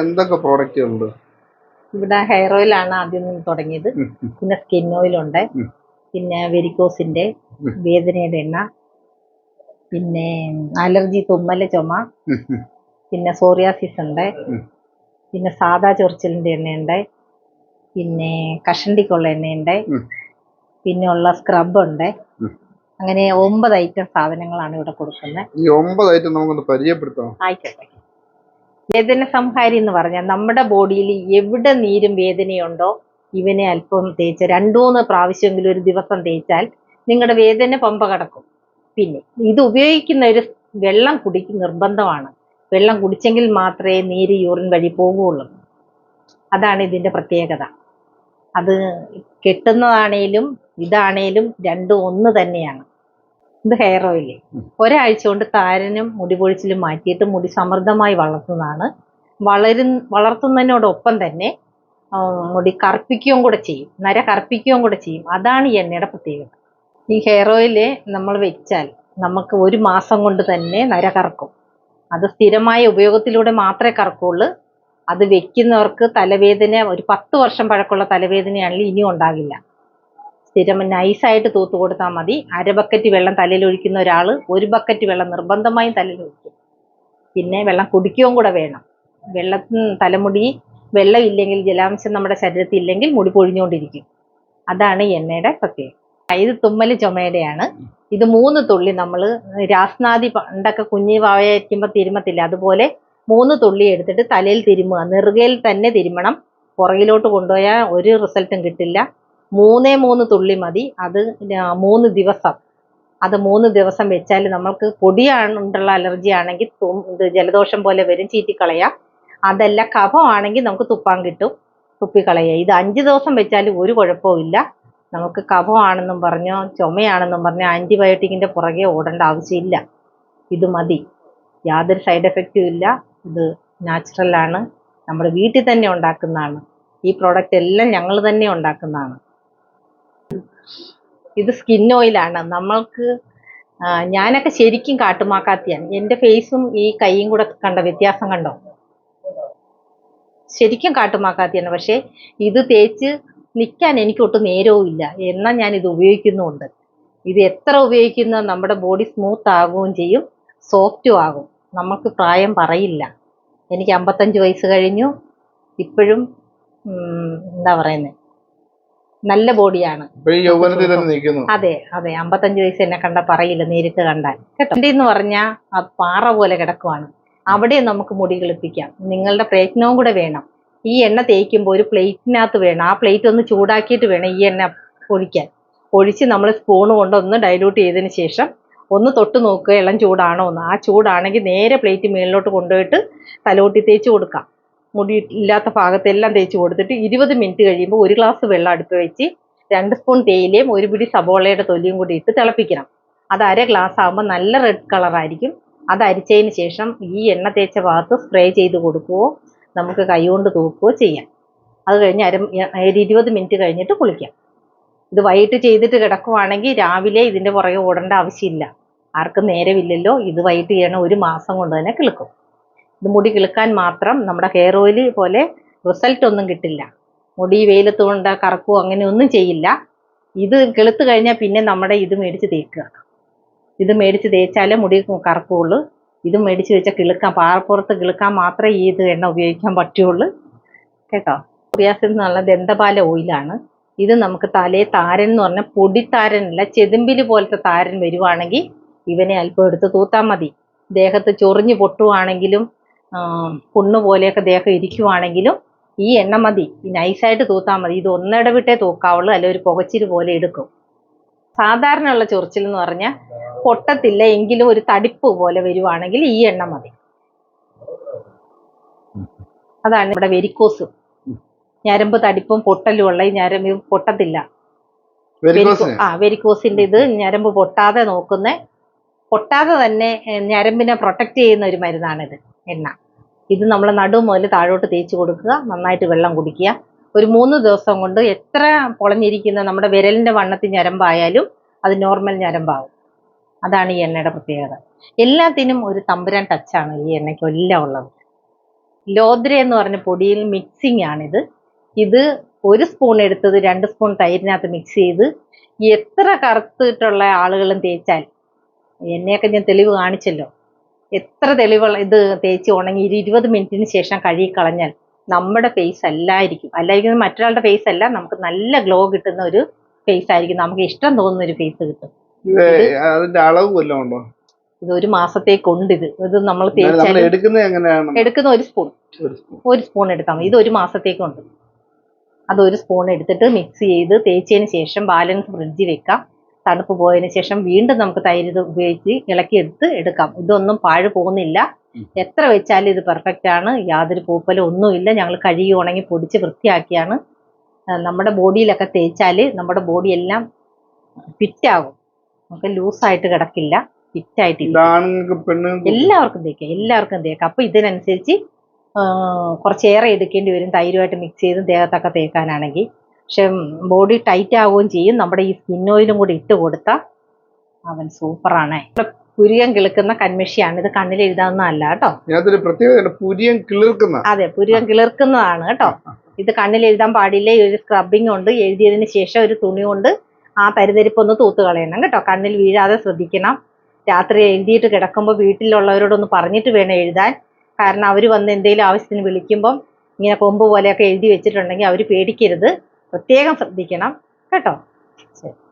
എന്തൊക്കെ പ്രോഡക്റ്റ് ഉണ്ട്? ഇവിടെ ഹെയർ ഓയിൽ ആണ് ആദ്യം തുടങ്ങിയത്. പിന്നെ സ്കിൻ ഓയിൽ ഉണ്ട്. പിന്നെ വെരിക്കോസിന്റെ. വേദനയുടെ എണ്ണ. പിന്നെ അലർജി തുമ്മൽ ചുമ. പിന്നെ സോറിയാസിസ് ഉണ്ട്. പിന്നെ സാദാ ചൊറിച്ചിലിന്റെ എണ്ണയുണ്ട്. പിന്നെ കഷണ്ടിക്കുള്ള എണ്ണയുണ്ട്. പിന്നെ ഉള്ള സ്ക്രബ് ഉണ്ട്. അങ്ങനെ ഒമ്പത് ഐറ്റം സാധനങ്ങളാണ് ഇവിടെ കൊടുക്കുന്നത്. ഈ ഒമ്പത് ഐറ്റം നമുക്കൊന്ന് പരിചയപ്പെടുത്താം ആയിക്കോട്ടെ. വേദന സംഹാരി എന്ന് പറഞ്ഞാൽ നമ്മുടെ ബോഡിയിൽ എവിടെ നീരും വേദനയുണ്ടോ ഇവനെ അല്പം തേച്ച് രണ്ടു മൂന്ന് പ്രാവശ്യമെങ്കിലും ഒരു ദിവസം തേച്ചാൽ നിങ്ങളുടെ വേദന പമ്പ കടക്കും. പിന്നെ ഇത് ഉപയോഗിക്കുന്ന ഒരു വെള്ളം കുടിക്ക് നിർബന്ധമാണ്. വെള്ളം കുടിച്ചെങ്കിൽ മാത്രമേ നീര് യൂറിൻ വഴി പോകുകയുള്ളൂ അതാണ് ഇതിന്റെ പ്രത്യേകത. അത് കെട്ടുന്നതാണേലും ഇതാണേലും രണ്ടും ഒന്ന് തന്നെയാണ്. ഇത് ഹെയർ ഓയിൽ ഒരാഴ്ച കൊണ്ട് താരനും മുടി പൊഴിച്ചിലും മാറ്റിയിട്ട് മുടി സമൃദ്ധമായി വളർത്തുന്നതാണ്. വളരു വളർത്തുന്നതിനോടൊപ്പം തന്നെ മുടി കറുപ്പിക്കുകയും കൂടെ ചെയ്യും. നര കറുപ്പിക്കുകയും കൂടെ ചെയ്യും. അതാണ് ഈ എണ്ണയുടെ പ്രത്യേകത. ഈ ഹെയർ ഓയിൽ നമ്മൾ വെച്ചാൽ നമുക്ക് ഒരു മാസം കൊണ്ട് തന്നെ നര കറക്കും. അത് സ്ഥിരമായ ഉപയോഗത്തിലൂടെ മാത്രമേ കറക്കുള്ളൂ. അത് വെക്കുന്നവർക്ക് തലവേദന ഒരു പത്ത് വർഷം പഴക്കമുള്ള തലവേദനയാണെങ്കിൽ ഇനിയും ഉണ്ടാകില്ല. സ്ഥിരം നൈസായിട്ട് തൂത്ത് കൊടുത്താൽ മതി. അര ബക്കറ്റ് വെള്ളം തലയിൽ ഒഴിക്കുന്ന ഒരാൾ ഒരു ബക്കറ്റ് വെള്ളം നിർബന്ധമായും തലയിൽ ഒഴിക്കും. പിന്നെ വെള്ളം കുടിക്കുകയും കൂടെ വേണം. വെള്ളത്തിന് തലമുടി വെള്ളം ഇല്ലെങ്കിൽ ജലാംശം നമ്മുടെ ശരീരത്തിൽ ഇല്ലെങ്കിൽ മുടി പൊഴിഞ്ഞുകൊണ്ടിരിക്കും. അതാണ് എണ്ണയുടെ പ്രത്യേകത. ഇത് തുമ്മൽ ചുമയുടെയാണ്. ഇത് മൂന്ന് തുള്ളി നമ്മൾ രാസ്നാദി പണ്ടൊക്കെ കുഞ്ഞി വാവയായിരിക്കുമ്പോൾ തിരുമത്തില്ല? അതുപോലെ മൂന്ന് തുള്ളി എടുത്തിട്ട് തലയിൽ തിരുമുക. നെറുകയിൽ തന്നെ തിരുമണം. പുറകിലോട്ട് കൊണ്ടുപോയാൽ ഒരു റിസൾട്ടും കിട്ടില്ല. മൂന്നേ മൂന്ന് തുള്ളി മതി. അത് മൂന്ന് ദിവസം. അത് മൂന്ന് ദിവസം വെച്ചാൽ നമ്മൾക്ക് പൊടിയാണുള്ള അലർജി ആണെങ്കിൽ ഇത് ജലദോഷം പോലെ വരും ചീറ്റിക്കളയാം. അതല്ല കഫമാണെങ്കിൽ നമുക്ക് തുപ്പാൻ കിട്ടും. തുപ്പിക്കളയുക ഇത് അഞ്ച് ദിവസം വെച്ചാൽ ഒരു കുഴപ്പവും നമുക്ക് കഫമാണെന്നും പറഞ്ഞോ ചുമയാണെന്നും പറഞ്ഞോ ആന്റിബയോട്ടിക്കിന്റെ പുറകെ ഓടേണ്ട ആവശ്യമില്ല. ഇത് മതി. യാതൊരു സൈഡ് എഫക്റ്റും ഇല്ല. ഇത് നാച്ചുറലാണ് നമ്മുടെ വീട്ടിൽ തന്നെ ഉണ്ടാക്കുന്നതാണ്. ഈ പ്രോഡക്റ്റ് എല്ലാം ഞങ്ങൾ തന്നെ ഉണ്ടാക്കുന്നതാണ്. ഇത് സ്കിൻ ഓയിലാണ് നമ്മൾക്ക് ഞാനൊക്കെ ശരിക്കും കാട്ടുമാക്കാത്തിയാണ്. എന്റെ ഫേസും ഈ കൈയും കൂടെ കണ്ട വ്യത്യാസം കണ്ടോ? ശരിക്കും കാട്ടുമാക്കാത്തിയാണ്. പക്ഷേ ഇത് തേച്ച് നിൽക്കാൻ എനിക്ക് ഒട്ടും നേരവും ഇല്ല. എന്നാൽ ഞാൻ ഇത് ഉപയോഗിക്കുന്നുണ്ട് ഇത് എത്ര ഉപയോഗിക്കുന്ന നമ്മുടെ ബോഡി സ്മൂത്ത് ആകുകയും ചെയ്യും സോഫ്റ്റും ആകും. നമുക്ക് പ്രായം പറയില്ല. എനിക്ക് അമ്പത്തഞ്ച് വയസ്സ് കഴിഞ്ഞു. ഇപ്പോഴും എന്താ പറയുന്നത് നല്ല ബോഡിയാണ്. അതെ അതെ. അമ്പത്തഞ്ച് വയസ്സ് എന്നെ കണ്ട പറയില്ല നേരിട്ട് കണ്ടാൽ. കേട്ടോ? എന്ന് പറഞ്ഞാൽ ആ പാറ പോലെ കിടക്കുവാണ്. അവിടെ നമുക്ക് മുടി കിളിപ്പിക്കാം. നിങ്ങളുടെ പ്രയത്നവും കൂടെ വേണം. ഈ എണ്ണ തേക്കുമ്പോൾ ഒരു പ്ലേറ്റിനകത്ത് വേണം. ആ പ്ലേറ്റ് ഒന്ന് ചൂടാക്കിയിട്ട് വേണം ഈ എണ്ണ ഒഴിക്കാൻ. ഒഴിച്ച് നമ്മൾ സ്പൂൺ കൊണ്ട് ഒന്ന് ഡൈലൂട്ട് ചെയ്തതിന് ശേഷം ഒന്ന് തൊട്ട് നോക്കുക ഇളം ചൂടാണോ എന്ന്. ആ ചൂടാണെങ്കിൽ നേരെ പ്ലേറ്റ് മുകളിലോട്ട് കൊണ്ടുപോയിട്ട് തലോട്ടി തേച്ച് കൊടുക്കാം. മുടി ഇല്ലാത്ത ഭാഗത്തെല്ലാം തേച്ച് കൊടുത്തിട്ട് ഇരുപത് മിനിറ്റ് കഴിയുമ്പോൾ ഒരു ഗ്ലാസ് വെള്ളം അടുപ്പ് വെച്ച് രണ്ട് സ്പൂൺ തേയിലയും ഒരു പിടി സബോളയുടെ തൊലിയും കൂടി ഇട്ട് തിളപ്പിക്കണം. അത് അര ഗ്ലാസ് ആകുമ്പോൾ നല്ല റെഡ് കളറായിരിക്കും അത് അരിച്ചതിന് ശേഷം ഈ എണ്ണ തേച്ച ഭാഗത്ത് സ്പ്രേ ചെയ്ത് കൊടുക്കുകയോ നമുക്ക് കൈകൊണ്ട് തൂക്കുകയോ ചെയ്യാം. അത് കഴിഞ്ഞ് അര ഒരു ഇരുപത് മിനിറ്റ് കഴിഞ്ഞിട്ട് കുളിക്കാം. ഇത് വൈകിട്ട് ചെയ്തിട്ട് കിടക്കുവാണെങ്കിൽ രാവിലെ ഇതിന്റെ പുറകെ ഓടേണ്ട ആവശ്യമില്ല. ആർക്കും നേരമില്ലല്ലോ. ഇത് വൈകിട്ട് ചെയ്യണം ഒരു മാസം കൊണ്ട് തന്നെ കിളുക്കും. ഇത് മുടി കിളുക്കാൻ മാത്രം നമ്മുടെ ഹെയർ ഓയിൽ പോലെ റിസൾട്ട് ഒന്നും കിട്ടില്ല. മുടി വെയിലത്ത് കൊണ്ട് അങ്ങനെ ഒന്നും ചെയ്യില്ല. ഇത് കിളുത്ത് കഴിഞ്ഞാൽ പിന്നെ നമ്മുടെ ഇത് മേടിച്ച് തേക്കുക. ഇത് മേടിച്ച് തേച്ചാലേ മുടി കറക്കുകയുള്ളൂ ഇത് മേടിച്ച് വെച്ചാൽ കിളുക്കാൻ പാറപ്പുറത്ത് കിളുക്കാൻ മാത്രമേ ഈ ഇത് എണ്ണ ഉപയോഗിക്കാൻ പറ്റുള്ളൂ. കേട്ടോ? സോറിയാസിസ് നിന്നുള്ള ദന്തപാല ഓയിലാണ് ഇത് നമുക്ക് തലേ താരൻ എന്ന് പറഞ്ഞാൽ പൊടിത്താരനല്ല ചെതുമ്പിൽ പോലത്തെ താരൻ വരുവാണെങ്കിൽ ഇവനെ അല്പം എടുത്ത് തൂത്താൽ മതി. ദേഹത്ത് ചൊറിഞ്ഞ് പൊട്ടുവാണെങ്കിലും പുണ്ണ് പോലെയൊക്കെ ദേഹം ഇരിക്കുവാണെങ്കിലും ഈ എണ്ണ മതി. ഈ നൈസായിട്ട് തൂത്താൽ മതി. ഇത് ഒന്നിടവിട്ടേ തൂക്കാവുള്ളൂ. അല്ലെ ഒരു പുകച്ചിരി പോലെ എടുക്കും. സാധാരണയുള്ള ചൊറിച്ചിൽ എന്ന് പറഞ്ഞാൽ പൊട്ടത്തില്ല എങ്കിലും ഒരു തടിപ്പ് പോലെ വരുവാണെങ്കിൽ ഈ എണ്ണ മതി. അതാണ് ഇവിടെ വെരിക്കോസ്. ഞരമ്പ് തടിപ്പും പൊട്ടലും ഉള്ള ഈ ഞരമ്പ് പൊട്ടത്തില്ല. ആ വെരിക്കോസിന്റെ ഇത് ഞരമ്പ് പൊട്ടാതെ നോക്കുന്ന പൊട്ടാതെ തന്നെ ഞരമ്പിനെ പ്രൊട്ടക്ട് ചെയ്യുന്ന ഒരു മരുന്നാണിത് എണ്ണ. ഇത് നമ്മൾ നടു മുതൽ താഴോട്ട് തേച്ച് കൊടുക്കുക നന്നായിട്ട് വെള്ളം കുടിക്കുക. ഒരു മൂന്ന് ദിവസം കൊണ്ട് എത്ര പൊളഞ്ഞിരിക്കുന്ന നമ്മുടെ വിരലിന്റെ വണ്ണത്തിൽ ഞരമ്പായാലും അത് നോർമൽ ഞരമ്പാവും അതാണ് ഈ എണ്ണയുടെ പ്രത്യേകത. എല്ലാത്തിനും ഒരു തമ്പുരാൻ ടച്ചാണ് ഈ എണ്ണയ്ക്ക് എല്ലാം ഉള്ളത്. ലോദ്ര എന്ന് പറഞ്ഞ പൊടിയിൽ മിക്സിംഗ് ആണിത്. ഇത് ഒരു സ്പൂൺ എടുത്തത് രണ്ട് സ്പൂൺ തൈരിനകത്ത് മിക്സ് ചെയ്ത് എത്ര കറുത്തിട്ടുള്ള ആളുകളും തേച്ചാൽ എന്നെയൊക്കെ ഞാൻ തെളിവ് കാണിച്ചല്ലോ. എത്ര തെളിവുള്ള ഇത് തേച്ച് ഉണങ്ങി ഒരു ഇരുപത് മിനിറ്റിന് ശേഷം കഴുകി കളഞ്ഞാൽ നമ്മുടെ ഫേസ് അല്ലായിരിക്കും. അല്ലായിരിക്കും മറ്റൊരാളുടെ ഫേസ് അല്ല നമുക്ക് നല്ല ഗ്ലോ കിട്ടുന്ന ഒരു ഫേസ് ആയിരിക്കും. നമുക്ക് ഇഷ്ടം തോന്നുന്ന ഒരു ഫേസ് കിട്ടും. അതിന്റെ അളവ് വല്ലതും ഉണ്ടോ? ഇത് ഒരു മാസത്തേക്കുണ്ട് ഇത്. ഇത് നമ്മൾ എടുക്കുന്ന ഒരു സ്പൂൺ ഒരു സ്പൂൺ. ഒരു സ്പൂൺ എടുത്താൽ മതി. ഇത് ഒരു മാസത്തേക്കുണ്ട്. അത് ഒരു സ്പൂൺ എടുത്തിട്ട് മിക്സ് ചെയ്ത് തേച്ചതിന് ശേഷം ബാലൻസ് ഫ്രിഡ്ജിൽ വെക്കാം. തണുപ്പ് പോയതിന് ശേഷം വീണ്ടും നമുക്ക് തൈര് ഇത് ഉപയോഗിച്ച് ഇളക്കിയെടുത്ത് എടുക്കാം. ഇതൊന്നും പാഴ് പോകുന്നില്ല. എത്ര വെച്ചാലും ഇത് പെർഫെക്റ്റ് ആണ്. യാതൊരു പൂപ്പലും ഒന്നുമില്ല. ഞങ്ങൾ കഴുകി ഉണങ്ങി പൊടിച്ച് വൃത്തിയാക്കിയാണ്. നമ്മുടെ ബോഡിയിലൊക്കെ തേച്ചാൽ നമ്മുടെ ബോഡി എല്ലാം ഫിറ്റാകും. നമുക്ക് ലൂസായിട്ട് കിടക്കില്ല. ഫിറ്റായിട്ട് എല്ലാവർക്കും തേക്കാം. എല്ലാവർക്കും തേക്കാം. അപ്പൊ ഇതിനനുസരിച്ച് കുറച്ചേറെ എടുക്കേണ്ടി വരും. തൈരുമായിട്ട് മിക്സ് ചെയ്ത് ദേഹത്തൊക്കെ തേക്കാനാണെങ്കിൽ. പക്ഷെ ബോഡി ടൈറ്റ് ആവുകയും ചെയ്യും. നമ്മുടെ ഈ സ്കിൻ ഓയിലും കൂടി ഇട്ട് കൊടുത്താൽ അവൻ സൂപ്പറാണ്. പുരികം കിളിർക്കുന്ന കന്മഷിയാണ് ഇത് കണ്ണിൽ എഴുതാവുന്നതല്ല കേട്ടോ. ഇതിനകത്തൊരു പ്രത്യേകത പുരിയം കിളിർക്കുന്ന. അതെ പുരികം കിളിർക്കുന്നതാണ് കേട്ടോ. ഇത് കണ്ണിൽ എഴുതാൻ പാടില്ല. ഈ ഒരു സ്ക്രബിങ് ഉണ്ട്. എഴുതിയതിന് ശേഷം ഒരു തുണി കൊണ്ട് ആ തരിതരിപ്പൊന്ന് തൂത്ത് കളയണം കേട്ടോ. കണ്ണിൽ വീഴാതെ ശ്രദ്ധിക്കണം. രാത്രി എഴുതിയിട്ട് കിടക്കുമ്പോൾ വീട്ടിലുള്ളവരോടൊന്ന് പറഞ്ഞിട്ട് വേണം എഴുതാൻ. കാരണം അവർ വന്ന് എന്തെങ്കിലും ആവശ്യത്തിന് വിളിക്കുമ്പം ഇങ്ങനെ കൊമ്പ് പോലെയൊക്കെ എഴുതി വെച്ചിട്ടുണ്ടെങ്കിൽ അവർ പേടിക്കരുത്. പ്രത്യേകം ശ്രദ്ധിക്കണം. കേട്ടോ? ശരി.